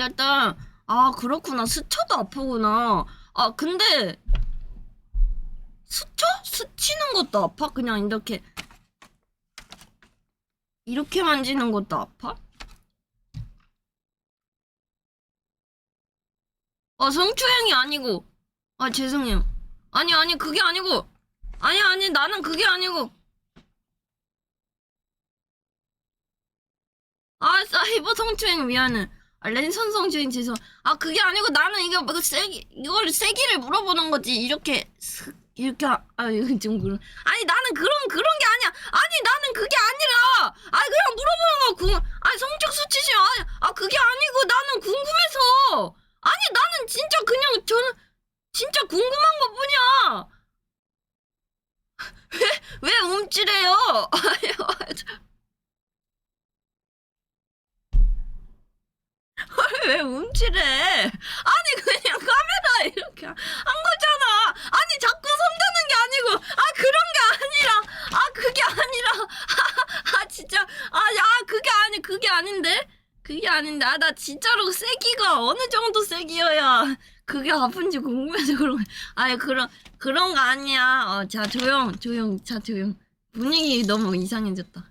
어쨌든 아 그렇구나. 스쳐도 아프구나. 아 근데 스쳐? 스치는 것도 아파? 그냥 이렇게 이렇게 만지는 것도 아파? 아 성추행이 아니고. 아 죄송해요. 아니 아니 그게 아니고. 아니 아니 나는 그게 아니고. 아 사이버 성추행 미안해. 아 랜선 성추행 죄송 아 그게 아니고 나는 이거 뭐 세기 이걸 세기를 물어보는 거지. 이렇게 슥 이렇게 아, 아 이거 좀 그런 아니 나는 그런 그런 게 아니야. 아니 나는 그게 아니라. 아 그냥 물어보는 거 궁, 아니 성적 수치심. 아니 아 그게 아니고 나는 궁금해서. 아니 나는 진짜 그냥 저는 진짜 궁금한 것 뿐이야. 왜 왜 움찔해요? 아니 왜 움찔해? 아니 그냥 카메라 이렇게 한 거잖아. 아니 자꾸 손드는 게 아니고. 아 그런 게 아니라. 아 그게 아니라. 아 진짜. 아야 그게 아니 그게 아닌데? 그게 아닌데. 아 나 진짜로 세기가 어느 정도 세기여야 그게 아픈지 궁금해서 그런 거 아니 그런 그런 거 아니야. 어 자 조용 조용. 자 조용. 분위기 너무 이상해졌다